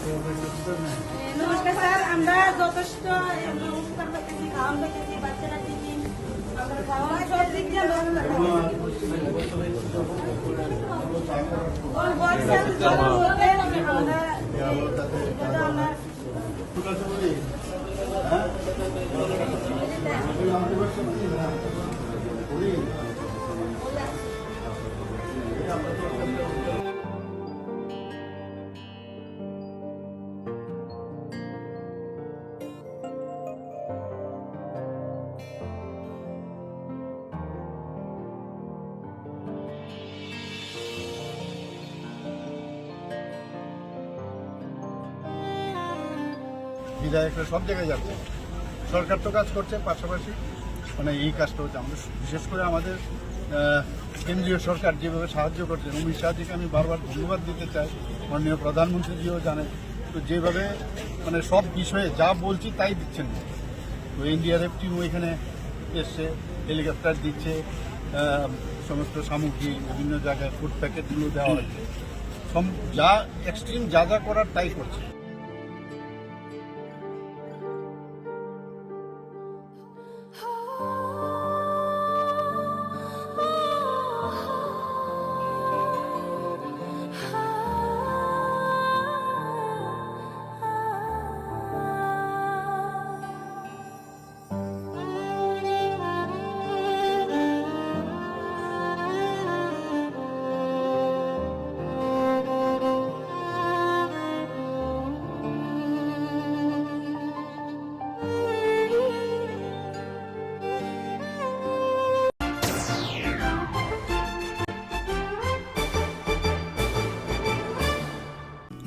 নমস্কার স্যার আমরা যথেষ্ট উপকার বাচ্চারা টিফিন আমরা খাওয়া সব দিক দিয়ে আমরা বিধায়করা সব জায়গায় যাচ্ছে। সরকার তো কাজ করছে পাশাপাশি মানে এই কাজটা হচ্ছে আমাদের, বিশেষ করে আমাদের কেন্দ্রীয় সরকার যেভাবে সাহায্য করছে অমিত শাহজিকে আমি বারবার ধন্যবাদ দিতে চাই। মাননীয় প্রধানমন্ত্রীজিও জানেন, তো যেভাবে মানে সব বিষয়ে যা বলছি তাই দিচ্ছেন। তো এনডিআরএফ টিমও এখানে এসছে হেলিকপ্টার দিচ্ছে সমস্ত সামগ্রী, বিভিন্ন জায়গায় ফুড প্যাকেটগুলো দেওয়া হচ্ছে। যা এক্সট্রিম যা যা করার তাই করছে।